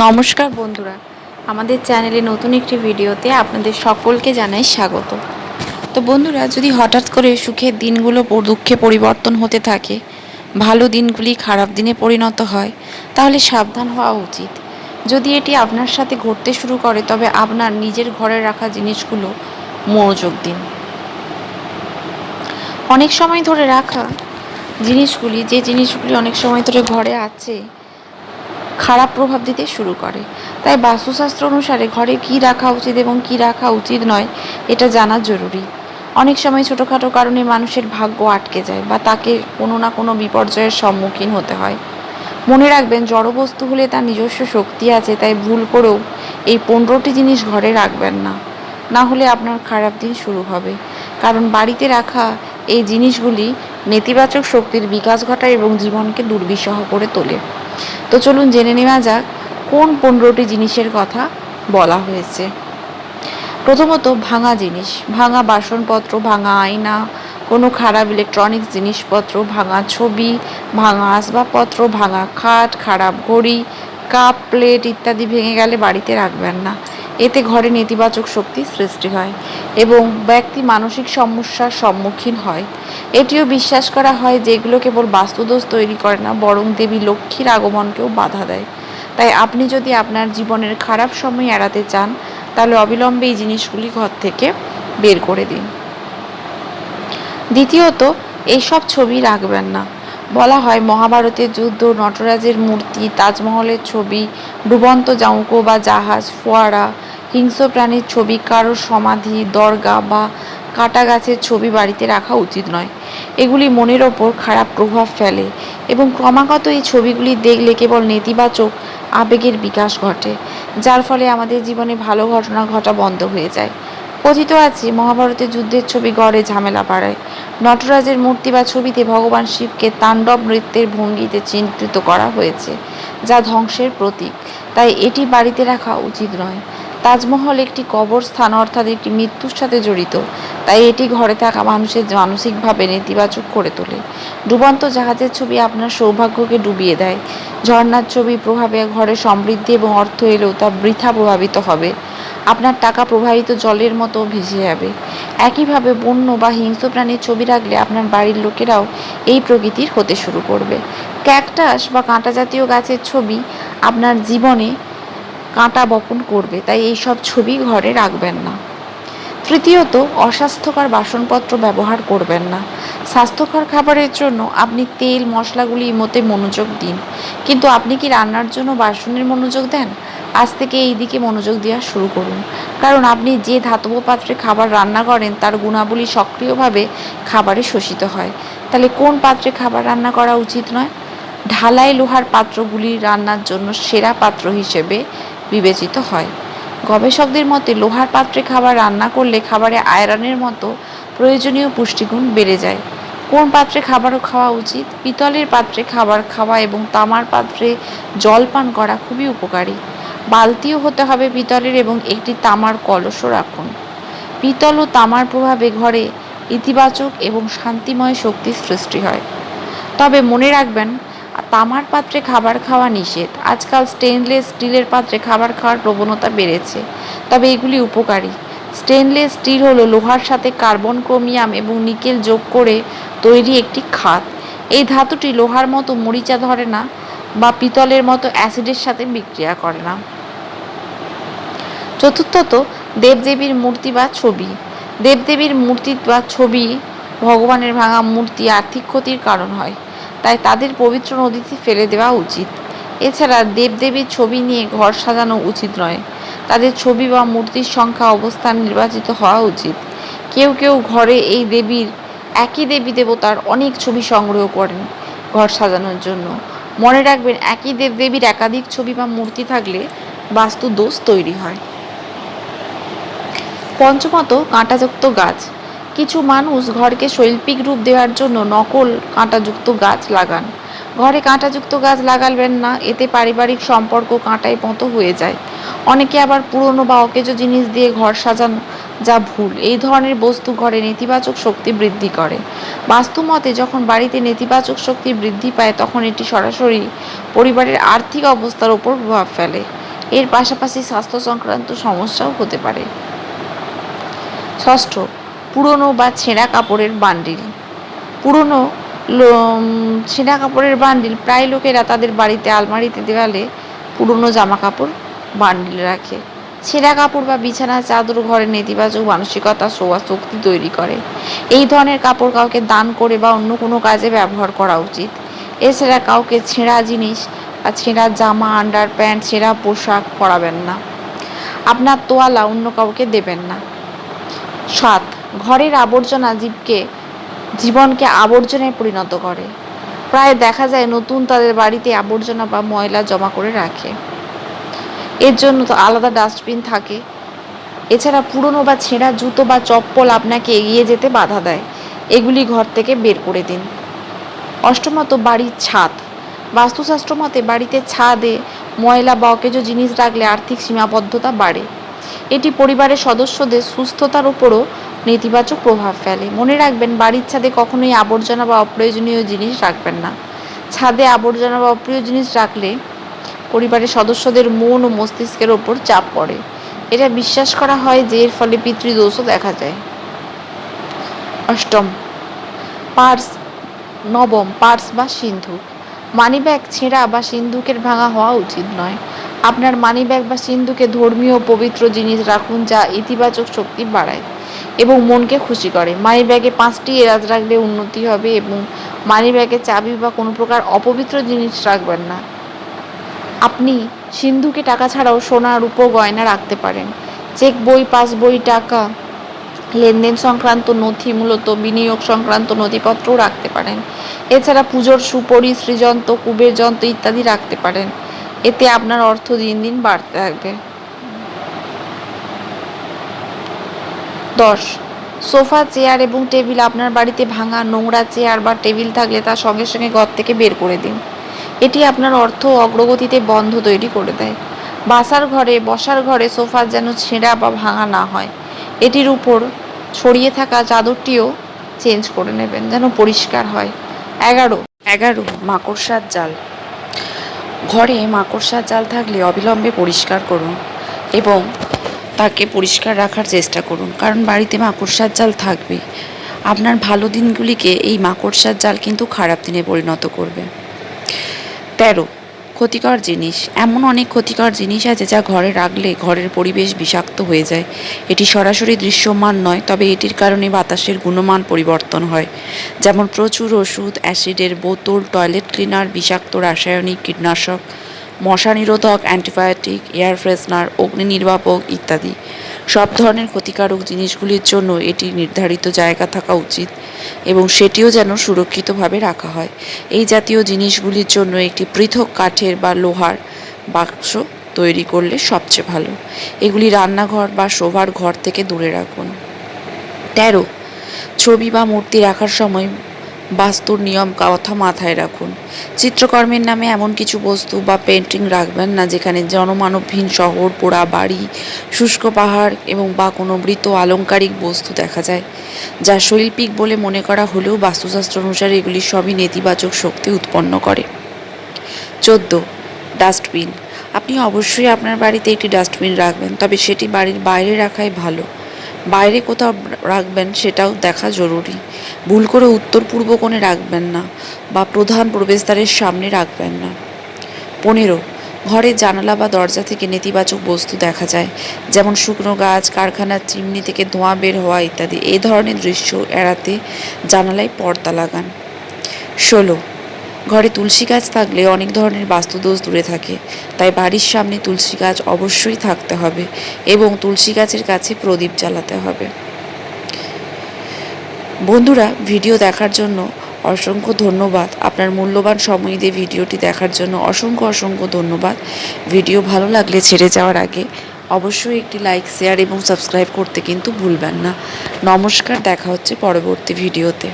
নমস্কার বন্ধুরা, আমাদের চ্যানেলে নতুন একটি ভিডিওতে আপনাদের সকলকে জানাই স্বাগত। তো বন্ধুরা, যদি হঠাৎ করে সুখের দিনগুলো দুঃখে পরিবর্তন হতে থাকে, ভালো দিনগুলি খারাপ দিনে পরিণত হয়, তাহলে সাবধান হওয়া উচিত। যদি এটি আপনার সাথে ঘটতে শুরু করে, তবে আপনার নিজের ঘরে রাখা জিনিসগুলো মনোযোগ দিন। অনেক সময় ধরে রাখা জিনিসগুলি, যে জিনিসগুলি অনেক সময় ধরে ঘরে আছে খারাপ প্রভাব দিতে শুরু করে। তাই বাস্তুশাস্ত্র অনুসারে ঘরে কি রাখা উচিত এবং কি রাখা উচিত নয়, এটা জানা জরুরি। অনেক সময় ছোটোখাটো কারণে মানুষের ভাগ্য আটকে যায় বা তাকে কোনো না কোনো বিপর্যয়ের সম্মুখীন হতে হয়। মনে রাখবেন জড়বস্তু হলে তার নিজস্ব শক্তি আছে, তাই ভুল করেও এই পনেরোটি জিনিস ঘরে রাখবেন না। না হলে আপনার খারাপ দিন শুরু হবে। কারণ বাড়িতে রাখা এই জিনিসগুলি নেতিবাচক শক্তির বিকাশ ঘটায় এবং জীবনকে দুর্বিষহ করে তোলে। তো চলুন জেনে নেওয়া যাক, কোন পনেরোটি জিনিসের কথা বলা হয়েছে। প্রথমত, ভাঙা জিনিস। ভাঙা বাসনপত্র, ভাঙা আয়না, কোনো খারাপ ইলেকট্রনিক্স জিনিসপত্র, ভাঙা ছবি, ভাঙা আসবাবপত্র, ভাঙা খাট, খারাপ ঘড়ি, কাপ প্লেট ইত্যাদি ভেঙে গেলে বাড়িতে রাখবেন না। এতে ঘরে নেতিবাচক শক্তির সৃষ্টি হয় এবং ব্যক্তি মানসিক সমস্যার সম্মুখীন হয়। এটিও বিশ্বাস করা হয় যে এগুলো কেবল বাস্তুদোষ তৈরি করে না, বরং দেবী লক্ষ্মীর আগমনকেও বাধা দেয়। তাই আপনি যদি আপনার জীবনের খারাপ সময় এড়াতে চান, তাহলে অবিলম্বে এই জিনিসগুলি ঘর থেকে বের করে দিন। দ্বিতীয়ত, এইসব ছবি রাখবেন না। বলা হয়, মহাভারতের যুদ্ধ, নটরাজের মূর্তি, তাজমহলের ছবি, ডুবন্ত জাউকো বা জাহাজ, ফোয়ারা হিংস্র প্রাণীর ছবি কারোর সমাধি, দরগা বা কাটা গাছের ছবি বাড়িতে রাখা উচিত নয়। এগুলি মনের ওপর খারাপ প্রভাব ফেলে এবং ক্রমাগত এই ছবিগুলি দেখলে কেবল নেতিবাচক আবেগের বিকাশ ঘটে, যার ফলে আমাদের জীবনে ভালো ঘটনা ঘটা বন্ধ হয়ে যায়। কথিত আছে, মহাভারতের যুদ্ধের ছবি গড়ে ঝামেলা পাড়ায় নটরাজের মূর্তি বা ছবিতে ভগবান শিবকে তাণ্ডব নৃত্যের ভঙ্গিতে চিত্রিত করা হয়েছে, যা ধ্বংসের প্রতীক। তাই এটি বাড়িতে রাখা উচিত নয়। তাজমহল একটি কবরস্থান, অর্থাৎ একটি মৃত্যুর সাথে জড়িত। তাই এটি ঘরে থাকা মানুষের মানসিকভাবে নেতিবাচক করে তোলে। ডুবন্ত জাহাজের ছবি আপনার সৌভাগ্যকে ডুবিয়ে দেয়। ঝর্ণার ছবি প্রভাবে ঘরে সমৃদ্ধি এবং অর্থ এলেও তা বৃথা প্রভাবিত হবে। আপনার টাকা প্রবাহিত জলের মতো ভেসে যাবে। একইভাবে বন্য বা হিংস্র প্রাণীর ছবি রাখলে আপনার বাড়ির লোকেরাও এই প্রকৃতির হতে শুরু করবে। ক্যাকটাস বা কাঁটা জাতীয় গাছের ছবি আপনার জীবনে কাঁটা বপন করবে, তাই এই সব ছবি ঘরে রাখবেন না। তৃতীয়ত, অস্বাস্থ্যকর বাসনপত্র ব্যবহার করবেন না। স্বাস্থ্যকর খাবারের জন্য আপনি তেল, মশলাগুলি মতে মনোযোগ দিন। কিন্তু আপনি কি রান্নার জন্য বাসনের মনোযোগ দেন? আজ থেকে এই দিকে মনোযোগ দেওয়া শুরু করুন। কারণ আপনি যে ধাতব পাত্রে খাবার রান্না করেন, তার গুণাবলী সক্রিয়ভাবে খাবারে শোষিত হয়। তাহলে কোন পাত্রে খাবার রান্না করা উচিত নয়? ঢালাই লোহার পাত্রগুলি রান্নার জন্য সেরা পাত্র হিসেবে বিবেচিত হয়। গবেষকদের মতে, লোহার পাত্রে খাবার রান্না করলে খাবারে আয়রনের মতো প্রয়োজনীয় পুষ্টিগুণ বেড়ে যায়। কোন পাত্রে খাবারও খাওয়া উচিত? পিতলের পাত্রে খাবার খাওয়া এবং তামার পাত্রে জল পান করা খুবই উপকারী। বালতিও হতে হবে পিতলের এবং একটি তামার কলসও রাখুন। পিতল ও তামার প্রভাবে ঘরে ইতিবাচক এবং শান্তিময় শক্তির সৃষ্টি হয়। তবে মনে রাখবেন, তামার পাত্রে খাবার খাওয়া নিষেধ। আজকাল স্টেনলেস স্টিলের পাত্রে খাবার খাওয়ার প্রবণতা বেড়েছে। তবে এগুলি উপকারী। স্টেনলেস স্টিল হলো লোহার সাথে কার্বন, ক্রোমিয়াম এবং নিকেল যোগ করে তৈরি একটি খাত। এই ধাতুটি লোহার মতো মরিচা ধরে না বা পিতলের মতো অ্যাসিডের সাথে বিক্রিয়া করে না। চতুর্থত দেবদেবীর মূর্তি বা ছবি। দেবদেবীর মূর্তি বা ছবি ভগবানের ভাঙা মূর্তি আর্থিক ক্ষতির কারণ হয়, তাই তাদের পবিত্র নদীতে ফেলে দেওয়া উচিত। এছাড়া দেবদেবীর ছবি নিয়ে ঘর সাজানো উচিত নয়, তাদের ছবি বা মূর্তির সংখ্যা অবস্থান নির্বাচিত হওয়া উচিত। কেউ কেউ ঘরে এই দেবীর, একই দেবী দেবতার অনেক ছবি সংগ্রহ করেন ঘর সাজানোর জন্য। মনে রাখবেন, একই দেবদেবীর একাধিক ছবি বা মূর্তি থাকলে বাস্তু দোষ তৈরি হয়। পঞ্চমত কাঁটাযুক্ত গাছ। কিছু মানুষ ঘরকে শৈল্পিক রূপ দেওয়ার জন্য নকল কাঁটাযুক্ত গাছ লাগান। ঘরে কাঁটাযুক্ত গাছ লাগাবেন না, এতে পারিবারিক সম্পর্ক কাঁটায় মতো হয়ে যায়। অনেকে আবার পুরনো বা অকেজ জিনিস দিয়ে ঘর সাজান, যা ভুল। এই ধরনের বস্তু ঘরে নেতিবাচক শক্তি বৃদ্ধি করে। বাস্তুমতে যখন বাড়িতে নেতিবাচক শক্তি বৃদ্ধি পায়, তখন এটি সরাসরি পরিবারের আর্থিক অবস্থার ওপর প্রভাব ফেলে। এর পাশাপাশি স্বাস্থ্য সংক্রান্ত সমস্যাও হতে পারে। ষষ্ঠ, পুরনো বা ছেঁড়া কাপড়ের বান্ডিল। পুরনো ছেঁড়া কাপড়ের বান্ডিল প্রায় লোকেরা তাদের বাড়িতে আলমারিতে দেওয়ালে পুরনো জামা কাপড় বান্ডিল রাখে। ছেঁড়া কাপড় বা বিছানা, চাদর, ঘরে নেতিবাচক মানসিকতা শোয়া শক্তি তৈরি করে। এই ধরনের কাপড় কাউকে দান করে বা অন্য কোনো কাজে ব্যবহার করা উচিত। এছাড়া কাউকে ছেঁড়া জিনিস বা ছেঁড়া জামা আন্ডার প্যান্ট ছেঁড়া পোশাক পরাবেন না। আপনার তোয়ালা অন্য কাউকে দেবেন না। সাত ঘরের আবর্জনা জীবকে, জীবনকে আবর্জনায় পরিণত করে। প্রায় দেখা যায় নতুন তাদের বাড়িতে আবর্জনা বা ময়লা জমা করে রাখে। এর জন্য তো আলাদা ডাস্টবিন থাকে। এছাড়া পুরনো বা ছেঁড়া জুতো বা চপ্পল আপনাকে এগিয়ে যেতে বাধা দেয়। এগুলি ঘর থেকে বের করে দিন। অষ্টমত, বাড়ির ছাদ। বাস্তুশাস্ত্র মতে বাড়িতে ছাদে ময়লা বা অকেজো জিনিস রাখলে আর্থিক সীমাবদ্ধতা বাড়ে। এটি পরিবারের সদস্যদের সুস্থতার উপরও নেতিবাচক প্রভাব ফেলে। মনে রাখবেন, বাড়ির ছাদে কখনোই আবর্জনা বা অপ্রয়োজনীয় জিনিস রাখবেন না। ছাদে আবর্জনা বা অপ্রিয় জিনিস রাখলে পরিবারের সদস্যদের মন ও মস্তিষ্কের ওপর চাপ পড়ে। এটা বিশ্বাস করা হয় যে এর ফলে পিতৃদোষও দেখা যায়। অষ্টম, পার্স, নবম, পার্স বা সিন্ধুক। মানিব্যাগ, ছেঁড়া বা সিন্ধুকের ভাঙা হওয়া উচিত নয়। আপনার মানিব্যাগ বা সিন্ধুকে ধর্মীয় পবিত্র জিনিস রাখুন যা ইতিবাচক শক্তি বাড়ায় এবং মনকে খুশি করে। মানি ব্যাগে পাঁচটি এরাজ রাখলে উন্নতি হবে এবং মানি ব্যাগে চাবি বা কোনো প্রকার অপবিত্র জিনিস রাখবেন না। আপনি সিন্ধুকে টাকা ছাড়াও সোনা, রূপো, গয়না রাখতে পারেন। চেক বই, পাস বই, টাকা, লেনদেন সংক্রান্ত নথি, মূলত বিনিয়োগ সংক্রান্ত নথিপত্রও রাখতে পারেন। এছাড়া পুজোর সুপরি সৃজন্ত, কুবের যন্ত্র ইত্যাদি রাখতে পারেন। এতে আপনার অর্থ দিন দিন বাড়তে থাকবে। দশ, সোফা, চেয়ার এবং টেবিল আপনার বাড়িতে ভাঙা, নোংরা চেয়ার বা টেবিল থাকলে তা সঙ্গে সঙ্গে ঘর থেকে বের করে দিন। এটি আপনার অর্থ অগ্রগতিতে বন্ধ তৈরি করে দেয়। বাসার ঘরে, বসার ঘরে সোফা যেন ছেঁড়া বা ভাঙা না হয়। এটির উপর ছড়িয়ে থাকা চাদরটিও চেঞ্জ করে নেবেন যেন পরিষ্কার হয়। এগারো এগারো, মাকড়সার জাল। ঘরে মাকড়সার জাল থাকলে অবিলম্বে পরিষ্কার করুন এবং তাকে পরিষ্কার রাখার চেষ্টা করুন। কারণ বাড়িতে মাকড়সার জাল থাকবে। আপনার ভালো দিনগুলিকে এই মাকড়সার জাল কিন্তু খারাপ দিনে পরিণত করবে। তেরো ক্ষতিকর জিনিস। এমন অনেক ক্ষতিকর জিনিস আছে যা ঘরে রাখলে ঘরের পরিবেশ বিষাক্ত হয়ে যায়। এটি সরাসরি দৃশ্যমান নয়, তবে এটির কারণে বাতাসের গুণমান পরিবর্তন হয়। যেমন প্রচুর ওষুধ, অ্যাসিডের বোতল, টয়লেট ক্লিনার, বিষাক্ত রাসায়নিক কীটনাশক, মশা নিরোধক অ্যান্টিবায়োটিক, এয়ার ফ্রেশনার, অগ্নি নির্বাপক ইত্যাদি। সব ধরনের ক্ষতিকারক জিনিসগুলির জন্য এটি নির্ধারিত জায়গা থাকা উচিত এবং সেটিও যেন সুরক্ষিতভাবে রাখা হয়। এই জাতীয় জিনিসগুলির জন্য একটি পৃথক কাঠের বা লোহার বাক্স তৈরি করলে সবচেয়ে ভালো। এগুলি রান্নাঘর বা শোবার ঘর থেকে দূরে রাখুন। তেরো, ছবি বা মূর্তি রাখার সময় বাস্তুর নিয়ম কথা মাথায় রাখুন। চিত্রকর্মের নামে এমন কিছু বস্তু বা পেন্টিং রাখবেন না, যেখানে জনমানবহীন শহর, পোড়া বাড়ি, শুষ্ক পাহাড় এবং বা কোনো মৃত আলংকারিক বস্তু দেখা যায়, যা শৈল্পিক বলে মনে করা হলেও বাস্তুশাস্ত্র অনুসারে এগুলি সবই নেতিবাচক শক্তি উৎপন্ন করে। চোদ্দ, ডাস্টবিন। আপনি অবশ্যই আপনার বাড়িতে একটি ডাস্টবিন রাখবেন, তবে সেটি বাড়ির বাইরে রাখাই ভালো। বাইরে কোথাও রাখবেন সেটাও দেখা জরুরি। ভুল করে উত্তর পূর্ব কোণে রাখবেন না বা প্রধান প্রবেশদ্বারের সামনে রাখবেন না। পনেরো ঘরের জানালা বা দরজা থেকে নেতিবাচক বস্তু দেখা যায়, যেমন শুকনো গাছ কারখানার চিমনি থেকে ধোঁয়া বের হওয়া ইত্যাদি। এই ধরনের দৃশ্য এড়াতে জানালায় পর্দা লাগান। ষোলো ঘরে তুলসী গাছ থাকলে অনেক ধরনের বাস্তুদোষ দূরে থাকে। তাই বাড়ির সামনে তুলসী গাছ অবশ্যই থাকতে হবে এবং তুলসী গাছের কাছে প্রদীপ জ্বালাতে হবে। বন্ধুরা, ভিডিও দেখার জন্য অসংখ্য ধন্যবাদ। আপনার মূল্যবান সময় দিয়ে ভিডিওটি দেখার জন্য অসংখ্য অসংখ্য ধন্যবাদ। ভিডিও ভালো লাগলে ছেড়ে যাওয়ার আগে অবশ্যই একটি লাইক, শেয়ার এবং সাবস্ক্রাইব করতে কিন্তু ভুলবেন না। নমস্কার, দেখা হচ্ছে পরবর্তী ভিডিওতে।